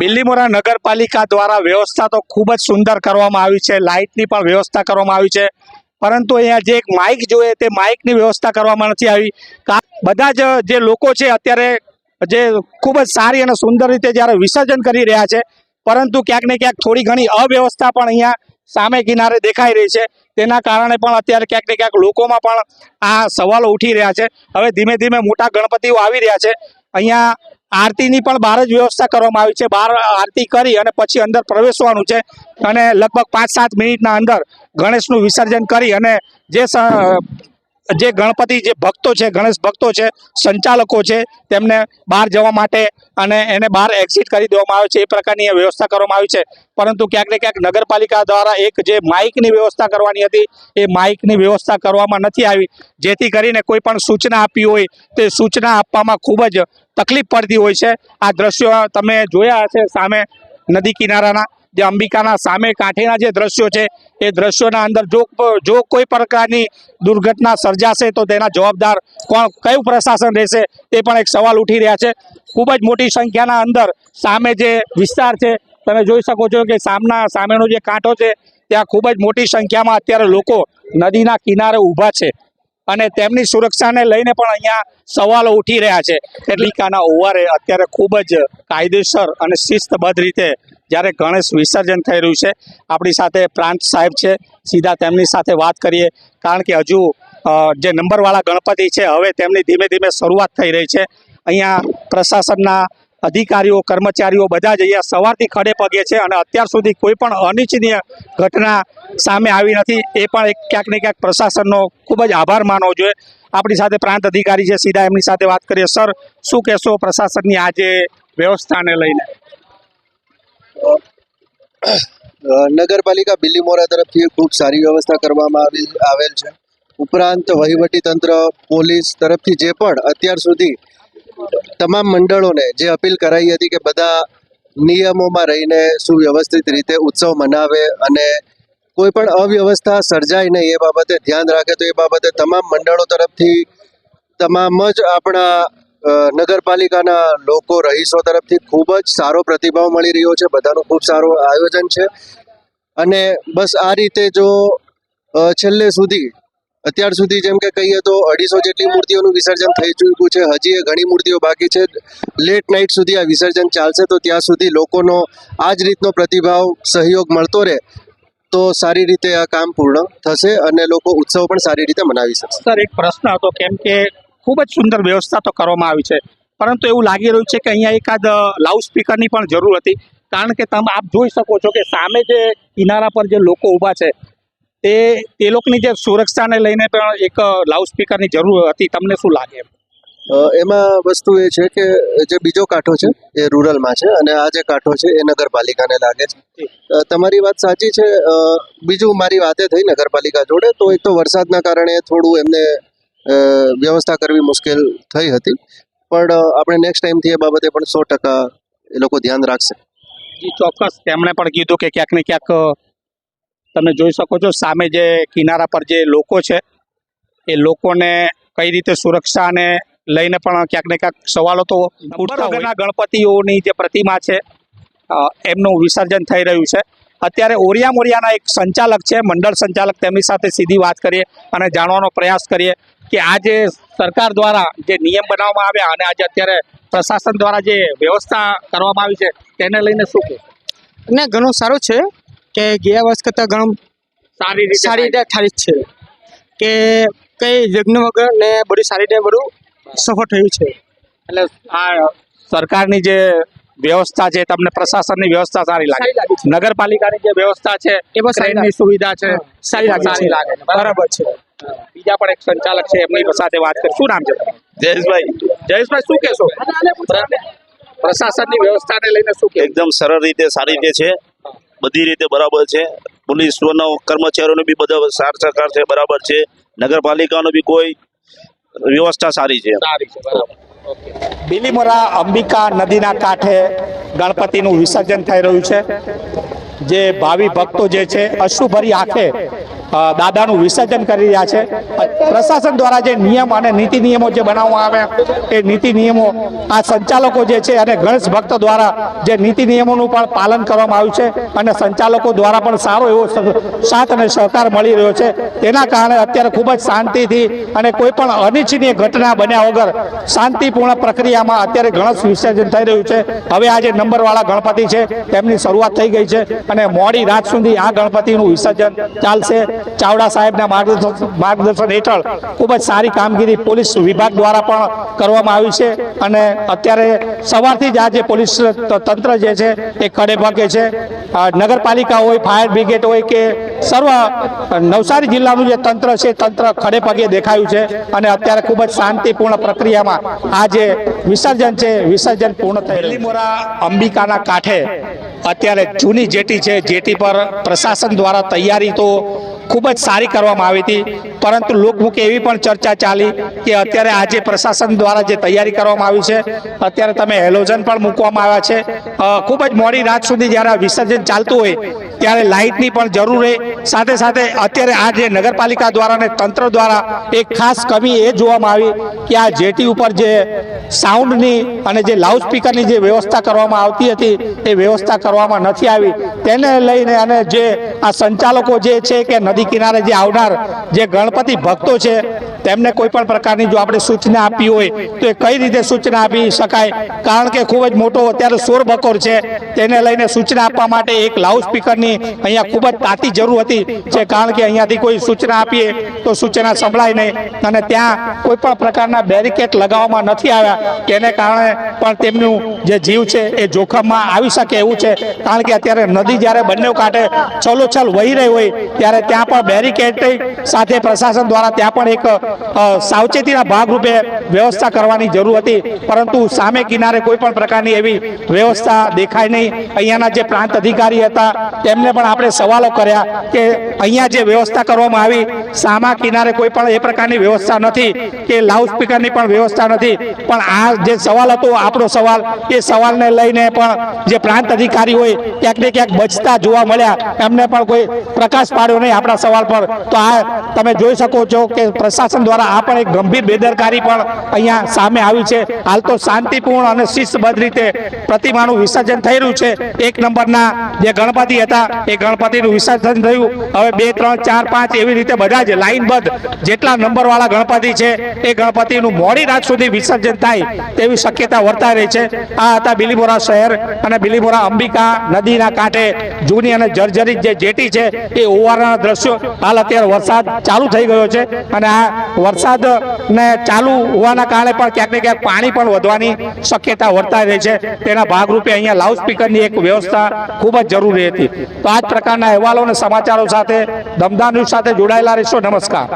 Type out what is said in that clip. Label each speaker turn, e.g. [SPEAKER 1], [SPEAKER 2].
[SPEAKER 1] બિલ્લીમોરા નગરપાલિકા દ્વારા વ્યવસ્થા તો ખૂબ જ સુંદર કરવામાં આવી છે. લાઇટની પણ વ્યવસ્થા કરવામાં આવી છે. પરંતુ અહીંયા જે એક માઇક જોઈએ તે માઇકની વ્યવસ્થા કરવામાં નથી આવી. બધા જ જે લોકો છે અત્યારે જે ખૂબ જ સારી અને સુંદર રીતે જ્યારે વિસર્જન કરી રહ્યા છે, પરંતુ ક્યાંક ને ક્યાંક થોડી ઘણી અવ્યવસ્થા પણ અહીંયા સામે કિનારે દેખાઈ રહી છે. તેના કારણે પણ અત્યારે ક્યાંક ને ક્યાંક લોકોમાં પણ આ સવાલો ઉઠી રહ્યા છે. હવે ધીમે ધીમે મોટા ગણપતિઓ આવી રહ્યા છે. અહીંયા આરતીની પણ બહાર જ વ્યવસ્થા કરવામાં આવી છે. બહાર આરતી કરી અને પછી અંદર પ્રવેશવાનું છે અને લગભગ પાંચ સાત મિનિટના અંદર ગણેશનું વિસર્જન કરી અને જે જે ગણપતિ, જે ભક્તો છે, ગણેશ ભક્તો છે, સંચાલકો છે, તેમને બહાર જવા માટે અને એને બહાર એક્ઝિટ કરી દેવામાં આવે છે. એ પ્રકારની વ્યવસ્થા કરવામાં આવી છે. પરંતુ ક્યાંક ને ક્યાંક નગરપાલિકા દ્વારા એક જે માઇકની વ્યવસ્થા કરવાની હતી, એ માઇકની વ્યવસ્થા કરવામાં નથી આવી. જેથી કરીને કોઈ પણ સૂચના આપી હોય, તે સૂચના આપવામાં ખૂબ જ તકલીફ પડતી હોય છે. આ દ્રશ્યો તમે જોયા હશે સામે નદી કિનારાના. જે અંબિકાના સામે કાંઠેના જે દ્રશ્યો છે, એ દ્રશ્યોના અંદર જો જો કોઈ પ્રકારની દુર્ઘટના સર્જાશે તો તેના જવાબદાર કોણ, કયું પ્રશાસન રહેશે તે પણ એક સવાલ ઉઠી રહ્યા છે. ખૂબ જ મોટી સંખ્યાના અંદર સામે જે વિસ્તાર છે, તમે જોઈ શકો છો કે સામના, સામેનો જે કાંઠો છે, ત્યાં ખૂબ જ મોટી સંખ્યામાં અત્યારે લોકો નદીના કિનારે ઊભા છે. અને તેમની સુરક્ષાને લઈને પણ અહીંયા સવાલો ઉઠી રહ્યા છે. એટલીકાના ઓવારે અત્યારે ખૂબ જ કાયદેસર અને શિસ્તબદ્ધ રીતે જ્યારે ગણેશ વિસર્જન થઈ રહ્યું છે, આપણી સાથે પ્રાંત સાહેબ છે, સીધા તેમની સાથે વાત કરીએ. કારણ કે હજુ જે નંબરવાળા ગણપતિ છે, હવે તેમની ધીમે ધીમે શરૂઆત થઈ રહી છે. અહીંયા પ્રશાસનના અધિકારીઓ, કર્મચારીઓ બધા જ અહીંયા સવારથી ખડે પગે છે અને અત્યાર સુધી કોઈ પણ અનિચ્છનીય ઘટના સામે આવી નથી. એ પણ એક ક્યાંક ને ક્યાંક પ્રશાસનનો ખૂબ જ આભાર માનવો જોઈએ. આપણી સાથે પ્રાંત અધિકારી છે, સીધા એમની સાથે વાત કરીએ. સર, શું કહેશો પ્રશાસનની આજે વ્યવસ્થાને લઈને?
[SPEAKER 2] નગરપાલિકા બિલીમોરા તરફથી ખૂબ સારી વ્યવસ્થા કરવામાં આવી, આવેલ છે. ઉપરાંત વહીવટી તંત્ર પોલીસ તરફથી જે પણ અત્યાર સુધી તમામ મંડળોને જે અપીલ કરાઈ હતી કે બધા નિયમોમાં રહીને સુવ્યવસ્થિત રીતે ઉત્સવ મનાવે અને કોઈ પણ અવ્યવસ્થા સર્જાય નહીં એ બાબતે ધ્યાન રાખે, તો એ બાબતે તમામ મંડળો તરફથી, તમામ જ આપણા નગરપાલિકાના લોકો, રહીશો તરફથી ખૂબ જ સારો પ્રતિભાવ મળી રહ્યો છે. બધાનું ખૂબ સારું આયોજન છે. અને બસ આ રીતે જો છેલ્લે સુધી અત્યાર સુધી જેમ કે કહીએ તો અઢીસો જેટલી મૂર્તિઓનું વિસર્જન થઈ ચૂક્યું છે. હજી એ ઘણી મૂર્તિઓ બાકી છે. લેટ નાઇટ સુધી આ વિસર્જન ચાલશે તો ત્યાં સુધી લોકોનો આ જ રીતનો પ્રતિભાવ, સહયોગ મળતો રહે તો સારી રીતે આ કામ પૂર્ણ થશે અને લોકો ઉત્સવ પણ સારી રીતે મનાવી શકશે.
[SPEAKER 1] સર, એક પ્રશ્ન હતો કેમ કે ખૂબ જ સુંદર વ્યવસ્થા તો કરવામાં આવી છે, પરંતુ એવું લાગી રહ્યું છે કે અહીંયા એકાદ લાઉડ સ્પીકરની પણ જરૂર હતી. કારણ કે તમે આપ જોઈ શકો છો કે સામે જે કિનારા પર જે લોકો ઊભા છે તે તે લોકોની જે સુરક્ષાને લઈને પણ એક લાઉડસ્પીકરની જરૂર હતી. તમને શું લાગે
[SPEAKER 2] એમાં? વસ્તુ એ છે કે જે બીજો કાંઠો છે એ રૂરલમાં છે અને આ જે કાંઠો છે એ નગરપાલિકાને લાગે છે. તમારી વાત સાચી છે. બીજું મારી વાતે થઈ નગરપાલિકા જોડે તો એક તો વરસાદના કારણે થોડું એમને વ્યવસ્થા કરવી મુશ્કેલ થઈ હતી. પણ આપણે નેક્સ્ટ ટાઈમથી એ બાબતે પણ સો ટકા એ લોકો ધ્યાન રાખશે.
[SPEAKER 1] ચોક્કસ. તેમણે પણ કીધું કે ક્યાંક ને ક્યાંક તમે જોઈ શકો છો સામે જે કિનારા પર જે લોકો છે એ લોકોને કઈ રીતે સુરક્ષાને લઈને પણ ક્યાંક ને ક્યાંક સવાલો તો ઉઠતા ગણપતિઓની જે પ્રતિમા છે એમનું વિસર્જન થઈ રહ્યું છે. અત્યારે ઓરિયા મોરિયાના એક સંચાલક છે મંડળ સંચાલક તેમની સાથે સીધી વાત કરીએ અને જાણવાનો પ્રયાસ કરીએ કે આ જે સરકાર દ્વારા જે નિયમ બનાવવામાં આવ્યા અને આજે અત્યારે પ્રશાસન દ્વારા જે વ્યવસ્થા કરવામાં આવી છે તેને લઈને શું કહે?
[SPEAKER 3] ને ઘણું સારું છે. કે ગયા વર્ષ કરતાં ઘણું
[SPEAKER 1] સારી રીતે
[SPEAKER 3] સારી રીતે થાય છે. કે કઈ વિઘ્ન વગર ને બધું સારી રીતે બધું સફળ થયું છે.
[SPEAKER 1] એટલે આ સરકારની જે વ્યવસ્થા છે તમને પ્રશાસનની વ્યવસ્થા સારી લાગે. નગરપાલિકાની જે વ્યવસ્થા છે
[SPEAKER 3] એ બસ
[SPEAKER 1] ટ્રેનની સુવિધા છે
[SPEAKER 3] સારી લાગે
[SPEAKER 1] સારી લાગે બરાબર
[SPEAKER 3] છે.
[SPEAKER 1] બીજા પણ એક સંચાલક છે એમની સાથે વાત કરી. શું નામ છે?
[SPEAKER 4] જયેશભાઈ.
[SPEAKER 1] જયેશભાઈ શું કહેશો? પ્રશાસનની વ્યવસ્થાને લઈને શું
[SPEAKER 4] એકદમ સરળ રીતે સારી રીતે છે. બધી રીતે બરાબર છે. પોલીસનો કર્મચારીઓનો બી બધા સાર સહકાર છે બરાબર છે. નગરપાલિકાનો બી કોઈ વ્યવસ્થા સારી છે.
[SPEAKER 1] સારી છે બરાબર. બિલીમોરા અંબિકા નદીના કાંઠે ગણપતિનું વિસર્જન થઈ રહ્યું છે. જે ભાવિ ભક્તો જે છે અશ્રુભરી આંખે દાદાનું વિસર્જન કરી રહ્યા છે. પ્રશાસન દ્વારા જે નિયમ અને નીતિ નિયમો જે બનાવવામાં આવ્યા, એ નીતિ નિયમો આ સંચાલકો જે છે અને ગણેશ ભક્ત દ્વારા જે નીતિ નિયમોનું પણ પાલન કરવામાં આવ્યું છે અને સંચાલકો દ્વારા પણ સારો એવો સાથ અને સહકાર મળી રહ્યો છે. તેના કારણે અત્યારે ખૂબ જ શાંતિથી અને કોઈ પણ અનિચ્છનીય ઘટના બન્યા વગર શાંતિપૂર્ણ પ્રક્રિયામાં અત્યારે ગણેશ વિસર્જન થઈ રહ્યું છે. હવે આ જે નંબરવાળા ગણપતિ છે, તેમની શરૂઆત થઈ ગઈ છે અને મોડી રાત સુધી આ ગણપતિનું વિસર્જન ચાલશે. ચાવડા સાહેબના માર્ગદર્શન હેઠળ ખૂબ જ સારી કામગીરી પોલીસ વિભાગ દ્વારા પણ કરવામાં આવી છે. અને અત્યારે સવારથી જ આ જે પોલીસ તંત્ર જે છે, એ ખડે ભાગે છે. નગરપાલિકા હોય, ફાયર બ્રિગેડ હોય કે સર્વ નવસારી જિલ્લાનું જે તંત્ર છે તંત્ર ખડે પગે દેખાયું છે. અને અત્યારે ખૂબ જ શાંતિપૂર્ણ પ્રક્રિયામાં આ જે વિસર્જન છે વિસર્જન પૂર્ણ થઈ મોરા અંબિકાના કાંઠે અત્યારે જૂની જેટી છે. જેટી પર પ્રશાસન દ્વારા તૈયારી તો ખૂબ જ સારી કરવામાં આવી હતી. પરંતુ લોકમુખે એવી પણ ચર્ચા ચાલી કે અત્યારે આજે પ્રશાસન દ્વારા જે તૈયારી કરવામાં આવી છે, અત્યારે તમે હેલોજન પણ મૂકવામાં આવ્યા છે. ખૂબ જ મોડી રાત સુધી જ્યારે આ વિસર્જન ચાલતું હોય, ત્યારે લાઇટની પણ જરૂર રહે. સાથે સાથે અત્યારે આ જે નગરપાલિકા દ્વારા અને તંત્ર દ્વારા એક ખાસ કમી એ જોવામાં આવી કે આ જેટી ઉપર જે સાઉન્ડની અને જે લાઉડ સ્પીકરની જે વ્યવસ્થા કરવામાં આવતી હતી, એ વ્યવસ્થા કરવામાં નથી આવી. તેને લઈને અને જે આ સંચાલકો જે છે કે નદી કિનારે જે આવનાર જે ગણપતિ ભક્તો છે. તેમને કોઈ પણ પ્રકારની જો આપણે સૂચના આપી હોય, તો એ કઈ રીતે સૂચના આપી શકાય? કારણ કે ખૂબ જ મોટો અત્યારે શોર બકોર છે. તેને લઈને સૂચના આપવા માટે એક લાઉડ સ્પીકરની અહીંયા ખૂબ જ તાતી જરૂર હતી. છે કારણ કે અહીંયાથી કોઈ સૂચના આપીએ, તો સૂચના સંભળાય નહીં. અને ત્યાં કોઈ પણ પ્રકારના બેરિકેડ લગાવવામાં નથી આવ્યા. તેને કારણે પણ તેમનું જે જીવ છે, એ જોખમમાં આવી શકે એવું છે. કારણ કે અત્યારે નદી જ્યારે બંને કાંઠે છલોછલ વહી રહી હોય, ત્યારે ત્યાં પણ બેરિકેડ સાથે પ્રશાસન દ્વારા ત્યાં પણ એક સાવચેતીના ભાગરૂપે વ્યવસ્થા કરવાની જરૂર હતી, પરંતુ સામે કિનારે કોઈ પણ પ્રકારની એવી વ્યવસ્થા દેખાય નહીં. અહીંયાના જે પ્રાંત અધિકારી હતા, તેમને પણ આપણે સવાલો કર્યા કે અહીંયા જે વ્યવસ્થા કરવામાં આવી, સામા કિનારે કોઈ પણ એ પ્રકારની વ્યવસ્થા નથી, કે લાઉડ સ્પીકરની પણ વ્યવસ્થા નથી. પણ આ જે સવાલ હતો, આપણો સવાલ, એ સવાલને લઈને પણ જે પ્રાંત અધિકારી હોય, ક્યાંક ને ક્યાંક બચતા જોવા મળ્યા. એમને પણ કોઈ પ્રકાશ પાડ્યો નહીં આપણા સવાલ પર. તો આ તમે જોઈ શકો છો કે પ્રશાસન દ્વારા આ પણ એક ગંભીર બેદરકારી પણ અહીંયા સામે આવી છે. હાલ તો શાંતિપૂર્ણ અને શિસ્તબદ્ધ રીતે પ્રતિમાનું વિસર્જન થઈ રહ્યું છે. એક નંબરના જે ગણપતિ હતા, એ ગણપતિનું વિસર્જન થયું. હવે બે, ત્રણ, ચાર, પાંચ એવી રીતે બધા જ લાઇનબદ્ધ જેટલા નંબરવાળા ગણપતિ છે, એ ગણપતિનું મોડી રાત સુધી વિસર્જન થાય તેવી શક્યતા વર્તાઈ રહી છે. આ હતા બિલીમોરા શહેર અને બિલીમોરા અંબિકા નદીના કાંઠે જૂની અને જર્જરિત જે જેટી છે, એ ઓવારના દ્રશ્યો હાલ અત્યારે વરસાદ ચાલુ થઈ ગયો છે. અને આ વરસાદ ને ચાલુ હોવાના કારણે પણ ક્યાંક ને ક્યાંક પાણી પણ વધવાની શક્યતા વર્તાઈ રહી છે. તેના ભાગરૂપે અહીંયા લાઉડ સ્પીકરની એક વ્યવસ્થા ખૂબ જ જરૂરી હતી. તો આ જ પ્રકારના અહેવાલો અને સમાચારો સાથે, દમદાર ન્યૂઝ સાથે જોડાયેલા રહેશો. નમસ્કાર.